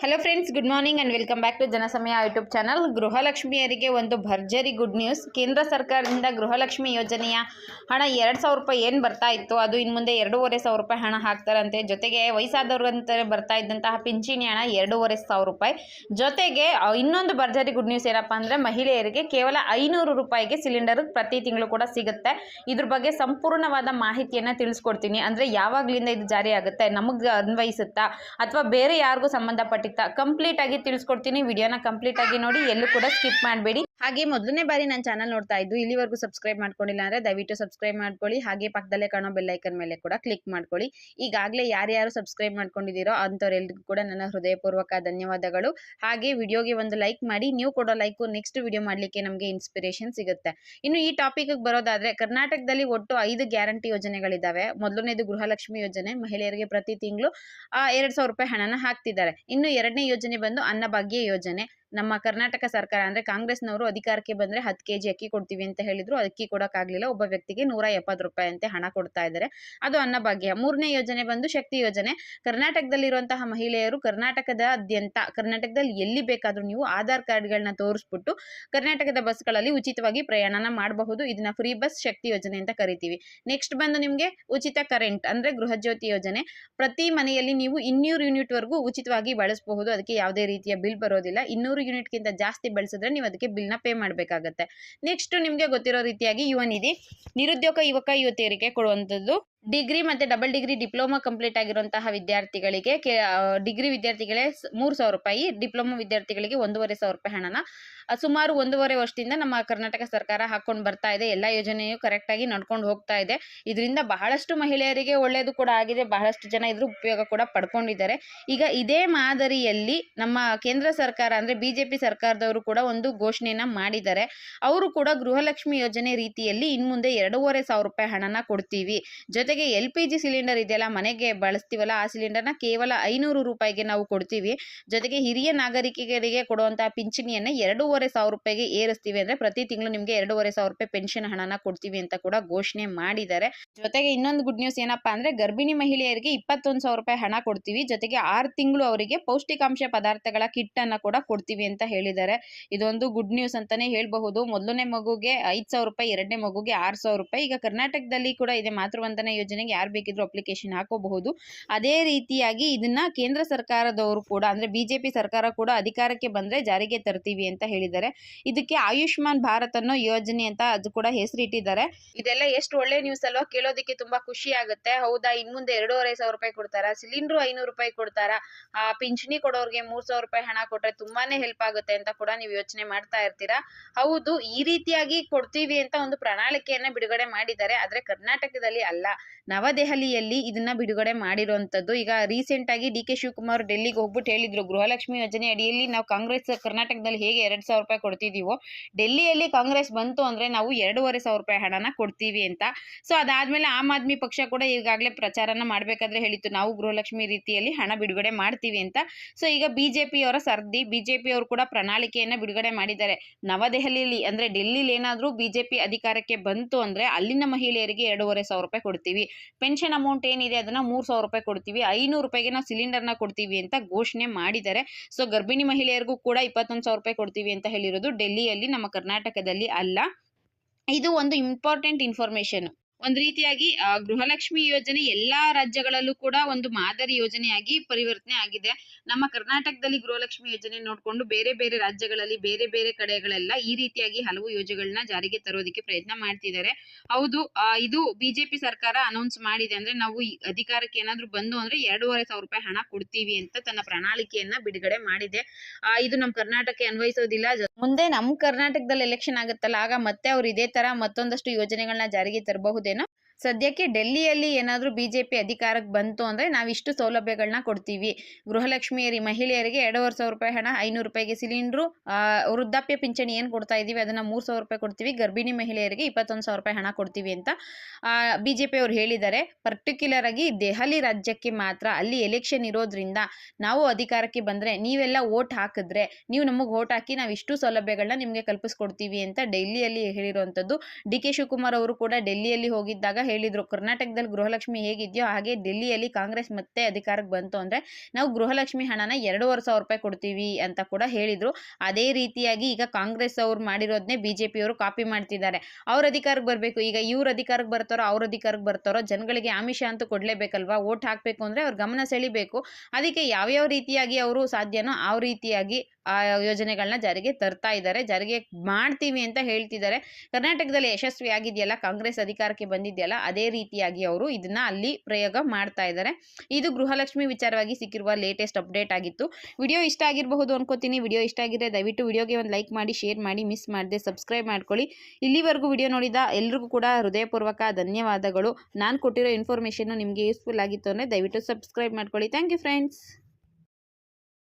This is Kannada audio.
Hello friends good morning and welcome back to Janasamaya YouTube channel ಗೃಹಲಕ್ಷ್ಮಿಯರಿಗೆ ಒಂದು ಭರ್ಜರಿ ಗುಡ್ ನ್ಯೂಸ್ ಕೇಂದ್ರ ಸರ್ಕಾರದಿಂದ ಗೃಹಲಕ್ಷ್ಮಿ ಯೋಜನೆಯ ಹಣ ಎರಡು ಸಾವಿರ ರೂಪಾಯಿ ಏನು ಬರ್ತಾ ಇತ್ತು? ಅದು ಇನ್ನು ಮುಂದೆ ಎರಡೂವರೆ ಸಾವಿರ ರೂಪಾಯಿ ಹಣ ಹಾಕ್ತಾರಂತೆ. ಜೊತೆಗೆ ವಯಸ್ಸಾದವ್ರಿಗಂತ ಬರ್ತಾ ಇದ್ದಂತಹ ಪಿಂಚಣಿ ಹಣ ಎರಡೂವರೆ ಸಾವಿರ ರೂಪಾಯಿ. ಜೊತೆಗೆ ಇನ್ನೊಂದು ಭರ್ಜರಿ ಗುಡ್ ನ್ಯೂಸ್ ಏನಪ್ಪ ಅಂದರೆ ಮಹಿಳೆಯರಿಗೆ ಕೇವಲ ಐನೂರು ರೂಪಾಯಿಗೆ ಸಿಲಿಂಡರ್ ಪ್ರತಿ ತಿಂಗಳು ಕೂಡ ಸಿಗುತ್ತೆ. ಇದ್ರ ಬಗ್ಗೆ ಸಂಪೂರ್ಣವಾದ ಮಾಹಿತಿಯನ್ನು ತಿಳಿಸ್ಕೊಡ್ತೀನಿ. ಅಂದರೆ ಯಾವಾಗಲಿಂದ ಇದು ಜಾರಿ ಆಗುತ್ತೆ ನಮಗೆ ಅನ್ವಯಿಸುತ್ತಾ? ಅಥವಾ ಬೇರೆ ಯಾರಿಗೂ ಸಂಬಂಧಪಟ್ಟಿತ್ತ ಕಂಪ್ಲೀಟ್ ಆಗಿ ತಿಳಿಸ್ಕೊಡ್ತೀನಿ. ವಿಡಿಯೋನ ಕಂಪ್ಲೀಟ್ ಆಗಿ ನೋಡಿ. ಎಲ್ಲೂ ಕೂಡ ಸ್ಕಿಪ್ ಮಾಡಬೇಡಿ. ಹಾಗೆ ಮೊದಲನೇ ಬಾರಿ ನನ್ನ ಚಾನಲ್ ನೋಡ್ತಾ ಇದ್ದು ಇಲ್ಲಿವರೆಗೂ ಸಬ್ಸ್ಕ್ರೈಬ್ ಮಾಡ್ಕೊಂಡಿಲ್ಲ ಅಂದರೆ ದಯವಿಟ್ಟು ಸಬ್ಸ್ಕ್ರೈಬ್ ಮಾಡ್ಕೊಳ್ಳಿ. ಹಾಗೆ ಪಕ್ಕದಲ್ಲೇ ಕಾಣೋ ಬೆಲ್ಲೈಕನ್ ಮೇಲೆ ಕೂಡ ಕ್ಲಿಕ್ ಮಾಡ್ಕೊಳ್ಳಿ. ಈಗಾಗಲೇ ಯಾರ್ಯಾರು ಸಬ್ಸ್ಕ್ರೈಬ್ ಮಾಡ್ಕೊಂಡಿದ್ದೀರೋ ಅಂಥವ್ರೆಲ್ರಿಗೂ ಕೂಡ ನನ್ನ ಹೃದಯಪೂರ್ವಕ ಧನ್ಯವಾದಗಳು. ಹಾಗೆ ವಿಡಿಯೋಗೆ ಒಂದು ಲೈಕ್ ಮಾಡಿ, ನೀವು ಕೊಡೋ ಲೈಕು ನೆಕ್ಸ್ಟ್ ವಿಡಿಯೋ ಮಾಡಲಿಕ್ಕೆ ನಮಗೆ ಇನ್ಸ್ಪಿರೇಷನ್ ಸಿಗುತ್ತೆ. ಇನ್ನು ಈ ಟಾಪಿಕ್ಗೆ ಬರೋದಾದರೆ ಕರ್ನಾಟಕದಲ್ಲಿ ಒಟ್ಟು ಐದು ಗ್ಯಾರಂಟಿ ಯೋಜನೆಗಳಿದ್ದಾವೆ ಮೊದಲನೇದು ಗೃಹಲಕ್ಷ್ಮಿ ಯೋಜನೆ, ಮಹಿಳೆಯರಿಗೆ ಪ್ರತಿ ತಿಂಗಳು ಎರಡು ಸಾವಿರ ರೂಪಾಯಿ ಹಣನ ಹಾಕ್ತಿದ್ದಾರೆ. ಇನ್ನು ಎರಡನೇ ಯೋಜನೆ ಬಂದು ಅನ್ನಭಾಗ್ಯ ಯೋಜನೆ. ನಮ್ಮ ಕರ್ನಾಟಕ ಸರ್ಕಾರ ಅಂದ್ರೆ ಕಾಂಗ್ರೆಸ್ನವರು ಅಧಿಕಾರಕ್ಕೆ ಬಂದ್ರೆ ಹತ್ತು ಕೆ ಜಿ ಅಕ್ಕಿ ಕೊಡ್ತೀವಿ ಅಂತ ಹೇಳಿದ್ರು. ಅಕ್ಕಿ ಕೊಡೋಕ್ಕಾಗಲಿಲ್ಲ. ಒಬ್ಬ ವ್ಯಕ್ತಿಗೆ ನೂರ ಎಪ್ಪತ್ತು ರೂಪಾಯಿ ಅಂತ ಹಣ ಕೊಡ್ತಾ ಇದ್ದಾರೆ. ಅದು ಅನ್ನಭಾಗ್ಯ. ಮೂರನೇ ಯೋಜನೆ ಬಂದು ಶಕ್ತಿ ಯೋಜನೆ. ಕರ್ನಾಟಕದಲ್ಲಿರುವಂತಹ ಮಹಿಳೆಯರು ಕರ್ನಾಟಕದಾದ್ಯಂತ, ಕರ್ನಾಟಕದಲ್ಲಿ ಎಲ್ಲಿ ಬೇಕಾದರೂ ನೀವು ಆಧಾರ್ ಕಾರ್ಡ್ಗಳನ್ನ ತೋರಿಸ್ಬಿಟ್ಟು ಕರ್ನಾಟಕದ ಬಸ್ಗಳಲ್ಲಿ ಉಚಿತವಾಗಿ ಪ್ರಯಾಣನ ಮಾಡಬಹುದು. ಇದನ್ನ ಫ್ರೀ ಬಸ್ ಶಕ್ತಿ ಯೋಜನೆ ಅಂತ ಕರಿತೀವಿ. ನೆಕ್ಸ್ಟ್ ಬಂದು ನಿಮಗೆ ಉಚಿತ ಕರೆಂಟ್ ಅಂದ್ರೆ ಗೃಹಜ್ಯೋತಿ ಯೋಜನೆ. ಪ್ರತಿ ಮನೆಯಲ್ಲಿ ನೀವು ಇನ್ನೂರು ಯೂನಿಟ್ ವರೆಗೂ ಉಚಿತವಾಗಿ ಬಳಸಬಹುದು. ಅದಕ್ಕೆ ಯಾವುದೇ ರೀತಿಯ ಬಿಲ್ ಬರೋದಿಲ್ಲ. ಇನ್ನೂರು ಯೂನಿಟ್ಗಿಂತ ಜಾಸ್ತಿ ಬಳಸಿದ್ರೆ ನೀವು ಅದಕ್ಕೆ ಬಿಲ್ನ ಪೇ ಮಾಡಬೇಕಾಗತ್ತೆ. ನೆಕ್ಸ್ಟ್ ನಿಮಗೆ ಗೊತ್ತಿರೋ ರೀತಿಯಾಗಿ ಯುವ ನಿಧಿ ನಿರುದ್ಯೋಗ ಯುವಕ ಯುವತಿಯರಿಗೆ ಕೊಡುವಂಥದ್ದು ಡಿಗ್ರಿ ಮತ್ತೆ ಡಬಲ್ ಡಿಗ್ರಿ ಡಿಪ್ಲೊಮಾ ಕಂಪ್ಲೀಟ್ ಆಗಿರುವಂತಹ ವಿದ್ಯಾರ್ಥಿಗಳಿಗೆ ಕೆ ಡಿಗ್ರಿ ವಿದ್ಯಾರ್ಥಿಗಳೇ ಮೂರು ಸಾವಿರ ರೂಪಾಯಿ, ಡಿಪ್ಲೊಮಾ ವಿದ್ಯಾರ್ಥಿಗಳಿಗೆ ಒಂದೂವರೆ ಸಾವಿರ ರೂಪಾಯಿ ಹಣನ. ಸುಮಾರು ಒಂದೂವರೆ ವರ್ಷದಿಂದ ನಮ್ಮ ಕರ್ನಾಟಕ ಸರ್ಕಾರ ಹಾಕೊಂಡು ಬರ್ತಾ ಇದೆ. ಎಲ್ಲ ಯೋಜನೆಯು ಕರೆಕ್ಟಾಗಿ ನಡ್ಕೊಂಡು ಹೋಗ್ತಾ ಇದೆ. ಇದರಿಂದ ಬಹಳಷ್ಟು ಮಹಿಳೆಯರಿಗೆ ಒಳ್ಳೆಯದು ಕೂಡ ಆಗಿದೆ. ಬಹಳಷ್ಟು ಜನ ಇದ್ರ ಉಪಯೋಗ ಕೂಡ ಪಡ್ಕೊಂಡಿದ್ದಾರೆ. ಈಗ ಇದೇ ಮಾದರಿಯಲ್ಲಿ ನಮ್ಮ ಕೇಂದ್ರ ಸರ್ಕಾರ ಅಂದ್ರೆ ಬಿಜೆಪಿ ಸರ್ಕಾರದವರು ಕೂಡ ಒಂದು ಘೋಷಣೆಯನ್ನು ಮಾಡಿದ್ದಾರೆ. ಅವರು ಕೂಡ ಗೃಹಲಕ್ಷ್ಮಿ ಯೋಜನೆ ರೀತಿಯಲ್ಲಿ ಇನ್ನು ಮುಂದೆ ಎರಡೂವರೆ ಸಾವಿರ ರೂಪಾಯಿ ಹಣನ ಕೊಡ್ತೀವಿ. ಜೊತೆಗೆ ಎಲ್ ಪಿ ಜಿ ಸಿಲಿಂಡರ್ ಇದೆಯಲ್ಲ, ಮನೆಗೆ ಬಳಸ್ತೀವಲ್ಲ, ಆ ಸಿಲಿಂಡರ್ನ ಕೇವಲ ಐನೂರು ರೂಪಾಯಿಗೆ ನಾವು ಕೊಡ್ತೀವಿ. ಜೊತೆಗೆ ಹಿರಿಯ ನಾಗರಿಕರಿಗೆ ಕೊಡುವಂತಹ ಪಿಂಚಣಿಯನ್ನ ಎರಡೂವರೆ ಸಾವಿರ ರೂಪಾಯಿಗೆ ಏರಿಸ್ತೀವಿ ಅಂದ್ರೆ ಪ್ರತಿ ತಿಂಗಳು ನಿಮಗೆ ಎರಡೂವರೆ ಸಾವಿರ ರೂಪಾಯಿ ಪೆನ್ಷನ್ ಹಣನ ಕೊಡ್ತೀವಿ ಅಂತ ಕೂಡ ಘೋಷಣೆ ಮಾಡಿದ್ದಾರೆ. ಜೊತೆಗೆ ಇನ್ನೊಂದು ಗುಡ್ ನ್ಯೂಸ್ ಏನಪ್ಪಾ ಅಂದ್ರೆ ಗರ್ಭಿಣಿ ಮಹಿಳೆಯರಿಗೆ ಇಪ್ಪತ್ತೊಂದು ಸಾವಿರ ರೂಪಾಯಿ ಹಣ ಕೊಡ್ತೀವಿ. ಜೊತೆಗೆ ಆರು ತಿಂಗಳು ಅವರಿಗೆ ಪೌಷ್ಟಿಕಾಂಶ ಪದಾರ್ಥಗಳ ಕಿಟ್ ಅನ್ನ ಕೂಡ ಕೊಡ್ತೀವಿ ಅಂತ ಹೇಳಿದ್ದಾರೆ. ಇದೊಂದು ಗುಡ್ ನ್ಯೂಸ್ ಅಂತಾನೆ ಹೇಳಬಹುದು. ಮೊದಲನೇ ಮಗುಗೆ ಐದು ಸಾವಿರ ರೂಪಾಯಿ, ಎರಡನೇ ಮಗುಗೆ ಆರು ಸಾವಿರ ರೂಪಾಯಿ. ಈಗ ಕರ್ನಾಟಕದಲ್ಲಿ ಕೂಡ ಇದೆ ಮಾತೃವಂದನಾ ಯೋಜನೆಗೆ ಯಾರು ಬೇಕಿದ್ರು ಅಪ್ಲಿಕೇಶನ್ ಹಾಕೋಬಹುದು. ಅದೇ ರೀತಿಯಾಗಿ ಇದನ್ನ ಕೇಂದ್ರ ಸರ್ಕಾರದವರು ಕೂಡ ಅಂದ್ರೆ ಬಿಜೆಪಿ ಸರ್ಕಾರ ಕೂಡ ಅಧಿಕಾರಕ್ಕೆ ಬಂದ್ರೆ ಜಾರಿಗೆ ತರ್ತೀವಿ ಅಂತ ಹೇಳಿದ್ದಾರೆ. ಇದಕ್ಕೆ ಆಯುಷ್ಮಾನ್ ಭಾರತ್ ಅನ್ನೋ ಯೋಜನೆ ಅಂತ ಅದು ಕೂಡ ಹೆಸರಿಟ್ಟಿದ್ದಾರೆ. ಇದೆಲ್ಲ ಎಷ್ಟು ಒಳ್ಳೆ ನ್ಯೂಸ್ ಅಲ್ವಾ? ಕೇಳೋದಕ್ಕೆ ತುಂಬಾ ಖುಷಿ ಆಗುತ್ತೆ. ಹೌದಾ? ಇನ್ ಮುಂದೆ ಎರಡೂವರೆ ಸಾವಿರ ರೂಪಾಯಿ ಕೊಡ್ತಾರಾ? ಸಿಲಿಂಡರ್ ಐನೂರು ರೂಪಾಯಿ ಕೊಡ್ತಾರಾ? ಆ, ಪಿಂಚಣಿ ಕೊಡೋರ್ಗೆ ಮೂರ್ ಸಾವಿರ ರೂಪಾಯಿ ಹಣ ಕೊಟ್ರೆ ತುಂಬಾನೇ ಹೆಲ್ಪ್ ಆಗುತ್ತೆ ಅಂತ ಕೂಡ ನೀವು ಯೋಚನೆ ಮಾಡ್ತಾ ಇರ್ತೀರಾ? ಹೌದು, ಈ ರೀತಿಯಾಗಿ ಕೊಡ್ತೀವಿ ಅಂತ ಒಂದು ಪ್ರಣಾಳಿಕೆಯನ್ನ ಬಿಡುಗಡೆ ಮಾಡಿದ್ದಾರೆ. ಆದ್ರೆ ಕರ್ನಾಟಕದಲ್ಲಿ ಅಲ್ಲ. ನವದೆಹಲಿಯಲ್ಲಿ ಇದನ್ನ ಬಿಡುಗಡೆ ಮಾಡಿರುವಂತದ್ದು. ಈಗ ರೀಸೆಂಟ್ ಆಗಿ ಡಿ ಕೆ ಶಿವಕುಮಾರ್ ಡೆಲ್ಲಿಗೆ ಹೋಗ್ಬಿಟ್ಟು ಹೇಳಿದ್ರು, ಗೃಹಲಕ್ಷ್ಮಿ ಯೋಜನೆ ಅಡಿಯಲ್ಲಿ ನಾವು ಕಾಂಗ್ರೆಸ್, ಕರ್ನಾಟಕದಲ್ಲಿ ಹೇಗೆ ಎರಡ್ ಸಾವಿರ ರೂಪಾಯಿ ಕೊಡ್ತಿದೀವೋ, ಡೆಲ್ಲಿಯಲ್ಲಿ ಕಾಂಗ್ರೆಸ್ ಬಂತು ಅಂದ್ರೆ ನಾವು ಎರಡೂವರೆ ಸಾವಿರ ರೂಪಾಯಿ ಹಣನ ಕೊಡ್ತೀವಿ ಅಂತ. ಸೊ ಅದಾದ್ಮೇಲೆ ಆಮ್ ಆದ್ಮಿ ಪಕ್ಷ ಕೂಡ ಈಗಾಗಲೇ ಪ್ರಚಾರನ ಮಾಡ್ಬೇಕಾದ್ರೆ ಹೇಳಿತ್ತು, ನಾವು ಗೃಹಲಕ್ಷ್ಮಿ ರೀತಿಯಲ್ಲಿ ಹಣ ಬಿಡುಗಡೆ ಮಾಡ್ತೀವಿ ಅಂತ. ಸೊ ಈಗ ಬಿಜೆಪಿ ಅವರ ಸರ್ದಿ ಬಿಜೆಪಿ ಅವರು ಕೂಡ ಪ್ರಣಾಳಿಕೆಯನ್ನ ಬಿಡುಗಡೆ ಮಾಡಿದ್ದಾರೆ. ನವದೆಹಲಿಯಲ್ಲಿ ಅಂದ್ರೆ ಡೆಲ್ಲಿಲಿ ಏನಾದ್ರೂ ಬಿಜೆಪಿ ಅಧಿಕಾರಕ್ಕೆ ಬಂತು ಅಂದ್ರೆ ಅಲ್ಲಿನ ಮಹಿಳೆಯರಿಗೆ ಎರಡೂವರೆ ಸಾವಿರ ರೂಪಾಯಿ ಕೊಡ್ತೀವಿ. ಪೆನ್ಷನ್ ಅಮೌಂಟ್ ಏನಿದೆ ಅದನ್ನ ಮೂರ್ ಸಾವಿರ ರೂಪಾಯಿ ಕೊಡ್ತೀವಿ. ಐನೂರು ರೂಪಾಯಿಗೆ ನಾವು ಸಿಲಿಂಡರ್ನ ಕೊಡ್ತೀವಿ ಅಂತ ಘೋಷಣೆ ಮಾಡಿದ್ದಾರೆ. ಸೊ ಗರ್ಭಿಣಿ ಮಹಿಳೆಯರಿಗೂ ಕೂಡ ಇಪ್ಪತ್ತೊಂದು ಸಾವಿರ ರೂಪಾಯಿ ಕೊಡ್ತೀವಿ ಅಂತ ಹೇಳಿರೋದು. ಡೆಲ್ಲಿಯಲ್ಲಿ, ನಮ್ಮ ಕರ್ನಾಟಕದಲ್ಲಿ ಅಲ್ಲ. ಇದು ಒಂದು ಇಂಪಾರ್ಟೆಂಟ್ ಇನ್ಫಾರ್ಮೇಶನ್ ಒಂದ್ ರೀತಿಯಾಗಿ ಗೃಹಲಕ್ಷ್ಮಿ ಯೋಜನೆ ಎಲ್ಲಾ ರಾಜ್ಯಗಳಲ್ಲೂ ಕೂಡ ಒಂದು ಮಾದರಿ ಯೋಜನೆಯಾಗಿ ಪರಿವರ್ತನೆ ಆಗಿದೆ. ನಮ್ಮ ಕರ್ನಾಟಕದಲ್ಲಿ ಗೃಹಲಕ್ಷ್ಮಿ ಯೋಜನೆ ನೋಡ್ಕೊಂಡು ಬೇರೆ ಬೇರೆ ರಾಜ್ಯಗಳಲ್ಲಿ, ಬೇರೆ ಬೇರೆ ಕಡೆಗಳೆಲ್ಲ ಈ ರೀತಿಯಾಗಿ ಹಲವು ಯೋಜನೆಗಳನ್ನ ಜಾರಿಗೆ ತರೋದಕ್ಕೆ ಪ್ರಯತ್ನ ಮಾಡ್ತಿದ್ದಾರೆ. ಹೌದು ಇದು ಬಿಜೆಪಿ ಸರ್ಕಾರ ಅನೌನ್ಸ್ ಮಾಡಿದೆ ಅಂದ್ರೆ ನಾವು ಅಧಿಕಾರಕ್ಕೆ ಏನಾದ್ರು ಬಂದು ಅಂದ್ರೆ ಎರಡೂವರೆ ಸಾವಿರ ರೂಪಾಯಿ ಹಣ ಕೊಡ್ತೀವಿ ಅಂತ ತನ್ನ ಪ್ರಣಾಳಿಕೆಯನ್ನ ಬಿಡುಗಡೆ ಮಾಡಿದೆ. ಇದು ನಮ್ಮ ಕರ್ನಾಟಕಕ್ಕೆ ಅನ್ವಯಿಸೋದಿಲ್ಲ. ಮುಂದೆ ನಮ್ಮ ಕರ್ನಾಟಕದಲ್ಲಿ ಎಲೆಕ್ಷನ್ ಆಗುತ್ತಲ್ಲ, ಆಗ ಮತ್ತೆ ಅವ್ರು ಇದೇ ತರ ಮತ್ತೊಂದಷ್ಟು ಯೋಜನೆಗಳನ್ನ ಜಾರಿಗೆ ¿no? ಸದ್ಯಕ್ಕೆ ಡೆಲ್ಲಿಯಲ್ಲಿ ಏನಾದರೂ ಬಿ ಜೆ ಪಿ ಅಧಿಕಾರಕ್ಕೆ ಬಂತು ಅಂದರೆ ನಾವಿಷ್ಟು ಸೌಲಭ್ಯಗಳನ್ನ ಕೊಡ್ತೀವಿ. ಗೃಹಲಕ್ಷ್ಮಿಯರಿ ಮಹಿಳೆಯರಿಗೆ ಎರಡೂವರೆ ಸಾವಿರ ರೂಪಾಯಿ ಹಣ, ಐನೂರು ರೂಪಾಯಿಗೆ ಸಿಲಿಂಡ್ರು ವೃದ್ಧಾಪ್ಯ ಪಿಂಚಣಿ ಏನು ಕೊಡ್ತಾ ಇದ್ದೀವಿ ಅದನ್ನು ಮೂರು ಸಾವಿರ ರೂಪಾಯಿ ಕೊಡ್ತೀವಿ. ಗರ್ಭಿಣಿ ಮಹಿಳೆಯರಿಗೆ ಇಪ್ಪತ್ತೊಂದು ಸಾವಿರ ರೂಪಾಯಿ ಹಣ ಕೊಡ್ತೀವಿ ಅಂತ ಬಿ ಜೆ ಪಿ ಅವರು ಹೇಳಿದ್ದಾರೆ. ಪರ್ಟಿಕ್ಯುಲರ್ ಆಗಿ ದೆಹಲಿ ರಾಜ್ಯಕ್ಕೆ ಮಾತ್ರ, ಅಲ್ಲಿ ಎಲೆಕ್ಷನ್ ಇರೋದ್ರಿಂದ ನಾವು ಅಧಿಕಾರಕ್ಕೆ ಬಂದರೆ ನೀವೆಲ್ಲ ವೋಟ್ ಹಾಕಿದ್ರೆ, ನೀವು ನಮಗೆ ವೋಟ್ ಹಾಕಿ ನಾವು ಇಷ್ಟು ಸೌಲಭ್ಯಗಳನ್ನ ನಿಮಗೆ ಕಲ್ಪಿಸ್ಕೊಡ್ತೀವಿ ಅಂತ ಡೆಲ್ಲಿಯಲ್ಲಿ ಹೇಳಿರುವಂಥದ್ದು. ಡಿ ಕೆ ಶಿವಕುಮಾರ್ ಅವರು ಕೂಡ ಡೆಲ್ಲಿಯಲ್ಲಿ ಹೋಗಿದ್ದಾಗ ಹೇಳಿದರು, ಕರ್ನಾಟಕದಲ್ಲಿ ಗೃಹಲಕ್ಷ್ಮಿ ಹೇಗಿದೆಯೋ ಹಾಗೆ ಡೆಲ್ಲಿಯಲ್ಲಿ ಕಾಂಗ್ರೆಸ್ ಮತ್ತೆ ಅಧಿಕಾರಕ್ಕೆ ಬಂತು ಅಂದರೆ ನಾವು ಗೃಹಲಕ್ಷ್ಮಿ ಹಣನ ಎರಡೂವರೆ ಸಾವಿರ ರೂಪಾಯಿ ಕೊಡ್ತೀವಿ ಅಂತ ಕೂಡ ಹೇಳಿದರು. ಅದೇ ರೀತಿಯಾಗಿ ಈಗ ಕಾಂಗ್ರೆಸ್ ಅವ್ರು ಮಾಡಿರೋದನ್ನೇ ಬಿ ಜೆ ಕಾಪಿ ಮಾಡ್ತಿದ್ದಾರೆ. ಅವ್ರ ಅಧಿಕಾರಕ್ಕೆ ಬರಬೇಕು. ಈಗ ಇವ್ರ ಅಧಿಕಾರಕ್ಕೆ ಬರ್ತಾರೋ, ಅವ್ರ ಅಧಿಕಾರಕ್ಕೆ ಬರ್ತಾರೋ, ಜನಗಳಿಗೆ ಆಮಿಷ ಅಂತೂ ಕೊಡಲೇಬೇಕಲ್ವಾ? ಓಟ್ ಹಾಕಬೇಕು ಅಂದರೆ ಅವ್ರ ಗಮನ ಸೆಳಿಬೇಕು. ಅದಕ್ಕೆ ಯಾವ್ಯಾವ ರೀತಿಯಾಗಿ ಅವರು ಸಾಧ್ಯನೋ ಆ ರೀತಿಯಾಗಿ ಆ ಯೋಜನೆಗಳನ್ನ ಜಾರಿಗೆ ತರ್ತಾ ಇದ್ದಾರೆ, ಜಾರಿಗೆ ಮಾಡ್ತೀವಿ ಅಂತ ಹೇಳ್ತಿದ್ದಾರೆ. ಕರ್ನಾಟಕದಲ್ಲಿ ಯಶಸ್ವಿ ಆಗಿದೆಯಲ್ಲ ಕಾಂಗ್ರೆಸ್ ಅಧಿಕಾರಕ್ಕೆ ಬಂದಿದೆಯಲ್ಲ, ಅದೇ ರೀತಿಯಾಗಿ ಅವರು ಇದನ್ನ ಅಲ್ಲಿ ಪ್ರಯೋಗ ಮಾಡ್ತಾ ಇದ್ದಾರೆ. ಇದು ಗೃಹಲಕ್ಷ್ಮಿ ವಿಚಾರವಾಗಿ ಸಿಕ್ಕಿರುವ ಲೇಟೆಸ್ಟ್ ಅಪ್ಡೇಟ್ ಆಗಿತ್ತು. ವಿಡಿಯೋ ಇಷ್ಟ ಆಗಿರಬಹುದು ಅನ್ಕೋತೀನಿ. ವಿಡಿಯೋ ಇಷ್ಟ ಆಗಿದ್ರೆ ದಯವಿಟ್ಟು ವಿಡಿಯೋಗೆ ಒಂದು ಲೈಕ್ ಮಾಡಿ ಶೇರ್ ಮಾಡಿ ಮಿಸ್ ಮಾಡದೆ ಸಬ್ಸ್ಕ್ರೈಬ್ ಮಾಡ್ಕೊಳ್ಳಿ. ಇಲ್ಲಿವರೆಗೂ ವಿಡಿಯೋ ನೋಡಿದ ಎಲ್ರಿಗೂ ಕೂಡ ಹೃದಯಪೂರ್ವಕ ಧನ್ಯವಾದಗಳು. ನಾನು ಕೊಟ್ಟಿರೋ ಇನ್ಫಾರ್ಮೇಷನ್ನು ನಿಮಗೆ ಯೂಸ್ಫುಲ್ ಆಗಿತ್ತು ಅಂದರೆ ದಯವಿಟ್ಟು ಸಬ್ಸ್ಕ್ರೈಬ್ ಮಾಡ್ಕೊಳ್ಳಿ. Thank you friends